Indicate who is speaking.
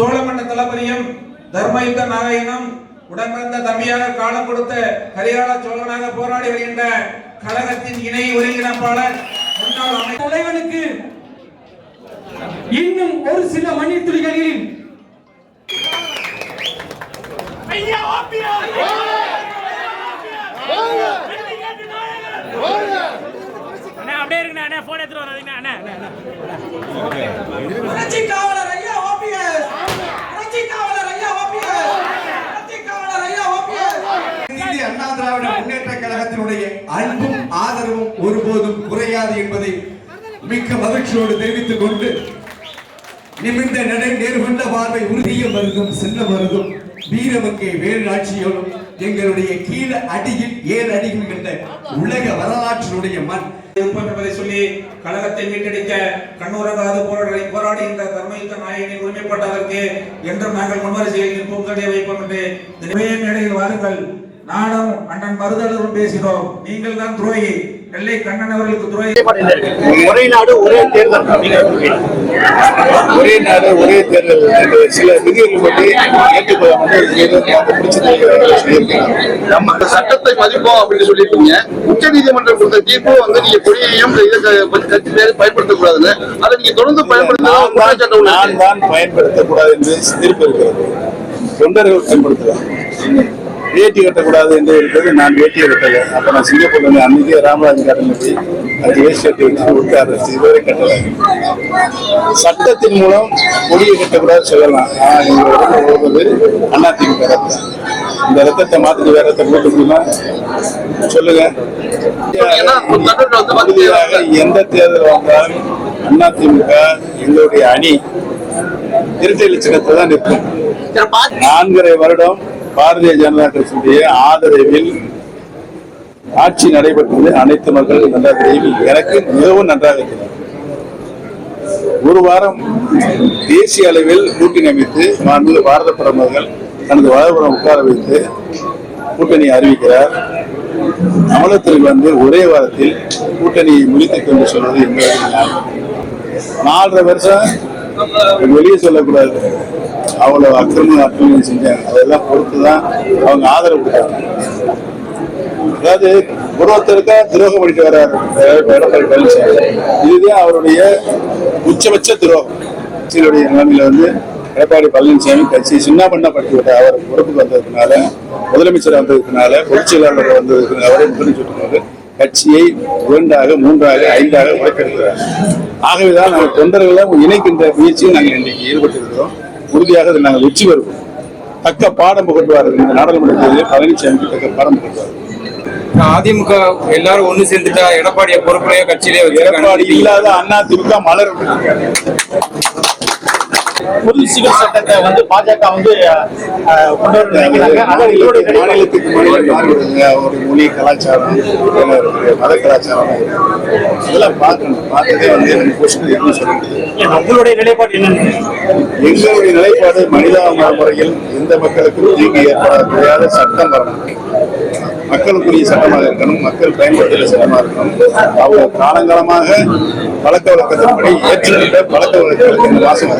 Speaker 1: சோழமண்ட தளபதியும் தர்மயுத்த நாராயணம் உடன்பிறந்த தம்பியாக காலம் கொடுத்த கரிகால சோழனாக போராடி வருகின்ற கழகத்தின் இணை ஒருங்கிணைப்பாளர் முன்னாள்
Speaker 2: தலைவனுக்கு இன்னும் ஒரு சில மணித்துளிகளில்
Speaker 3: அண்ணா அப்படியே அண்ணா போன் எடுத்துட்டு வராதீங்கண்ணா அண்ணா
Speaker 4: திராவிட முன்னேற்ற கழகத்தினுடைய அன்பும் ஆதரவும் ஒருபோதும் குறையாது என்பதை மிக்க மகிழ்ச்சியோடு தெரிவித்துக் கொண்டு நிமிர்ந்த நடை நேர்கொண்ட பார்வை உறுதிய மருந்தும் செல்ல மருந்தும் வீரமுக்கே வேலாட்சியோடும் எங்களுடைய கீழ அடியில் ஏழு அடியில் கண்ட உலக வரலாற்றினுடைய மண்.
Speaker 1: என்பதை சொல்லி கழகத்தை மீட்டெடுக்க கண்ணுறங்காது போராடி போராடுகின்ற தர்மயுத்த நாயகனின் உரிமைப்பட்டதற்கு என்றும் நாங்கள் முன்வரிசையில் நிற்போம் தடைய வைப்போம் என்று மேடையில் வாருங்கள். நானும் அண்ணன் மருதளரும் பேசினோம். நீங்கள் தான் துரோகி. நெல்லை கண்ணன் அவர்களுக்கு துரோகி.
Speaker 5: ஒரே நாடு ஒரே தேர்தல். ஒரே நாடு ஒரே தேர்தல் சில விதிகள் பற்றி
Speaker 6: நம்ம சட்டத்தை மதிப்போம் அப்படின்னு சொல்லிட்டீங்க உச்ச நீதிமன்றம் கொடுத்த தீர்ப்பு வந்து நீங்க கொடியையும் கட்சி பேரை பயன்படுத்தக்கூடாதுன்னு. அதை நீங்க தொடர்ந்து பயன்படுத்த
Speaker 5: நான் தான் பயன்படுத்தக்கூடாது என்று தீர்ப்பு இருக்கிறது. தொண்டர்கள் பயன்படுத்தலாம். வேட்டி கட்டக்கூடாது என்று இருக்கிறது. நான் வேட்டியை கட்டல அப்ப நான் சிங்கப்பூர்ல இருந்து அன்னைக்கே ராமராஜ் கார்டன் வச்சு அது வேஸ்ட் கட்டி வச்சு உட்கார வச்சு இதுவரை கட்டல. சட்டத்தின் மூலம் கொடியை கட்டக்கூடாது சொல்லலாம். ஆனா நீங்க உடம்புல ஓடுவது அண்ணா திமுக ரத்தம். இந்த ரத்தத்தை மாத்திட்டு வேற ரத்தம் போட்டு முடியுமா சொல்லுங்க. எந்த தேர்தல் வந்தாலும் அதிமுக எங்களுடைய அணி. இரட்டை இலட்சணத்தை தான் நிற்கும். நான்கரை வருடம் பாரதிய ஜனதா கட்சியுடைய ஆதரவில் ஆட்சி நடைபெற்றது. அனைத்து மக்கள் நன்றாக தெரியும் எனக்கு மிகவும் நன்றாக தெரியும். ஒரு வாரம் தேசிய அளவில் கூட்டணி அமைத்து மாண்பு பாரத பிரதமர்கள் தனது வலதுபுறம் உட்கார வைத்து கூட்டணி அறிவிக்கிறார். அமலத்தில் வந்து ஒரே வாரத்தில் கூட்டணியை முடித்துக் கொண்டு சொல்வது எங்களுக்கு நாலரை வருஷம் வெளியே சொல்லக்கூடாது. அவ்வளவு அக்கிரமம் அக்கிரமம் செஞ்சாங்க. அதெல்லாம் பொறுத்து தான் அவங்க ஆதரவு கொடுத்தாங்க. அதாவது ஒருத்தருக்கா துரோகம் பண்ணிட்டு வர்றாரு எடப்பாடி பழனிசாமி. இதுதான் அவருடைய உச்சபட்ச துரோகம். கட்சியினுடைய நிலைமையில வந்து எடப்பாடி பழனிசாமி கட்சி சின்ன பண்ணப்பட்டு விட்டார். அவர் பொறுப்புக்கு வந்ததுனால முதலமைச்சர் வந்ததுனால பொதுச் செயலாளர் வந்ததுக்கு அவரே முதலமைச்சர் கட்சியை இரண்டாக மூன்றாக ஐந்தாக உடைக்கெடுக்கிறார் ஆகவேதான் நாங்கள் தொண்டர்களை இணைக்கின்ற முயற்சியில் நாங்கள் இன்றைக்கு ஈடுபட்டிருக்கிறோம். உறுதியாக அதில் நாங்கள் வெற்றி பெறுவோம். தக்க பாடம் புகட்டுவார்கள் இந்த நாடாளுமன்ற தேர்தலில் பழனிசாமிக்கு தக்க பாடம் புகட்டுவார்கள்
Speaker 7: அதிமுக எல்லாரும் ஒண்ணு சேர்ந்துட்டா எடப்பாடிய பொறுப்புலயே கட்சியிலே
Speaker 5: எடப்பாடி இல்லாத அண்ணா திமுக மலர்
Speaker 8: புது சிவில் சட்டத்தை வந்து பாஜக வந்து கொண்டு வர நினைக்கிறாங்க.
Speaker 5: மாநிலத்துக்கு மாறுபடுதுங்க ஒரு மொழி கலாச்சாரம் மத கலாச்சாரம் இதெல்லாம் பார்க்கணும். பார்த்ததே வந்து நம்ம கொஸ்டின் என்ன சொல்ல முடியாது.
Speaker 8: உங்களுடைய நிலைப்பாடு என்னன்னு
Speaker 5: எங்களுடைய நிலைப்பாடு மனிதாபிமான முறையில் எந்த மக்களுக்கும் தீங்கு ஏற்பட முடியாத சட்டம் வரணும். மக்களுக்குரிய சட்டமாக இருக்கணும் மக்கள் பயன்படுத்துகிற சட்டமாக இருக்கணும். அவங்க காலங்காலமாக பழக்க வழக்கத்தின்படி ஏற்றுக்கொண்ட பழக்க வழக்கங்களுக்கு வாசம்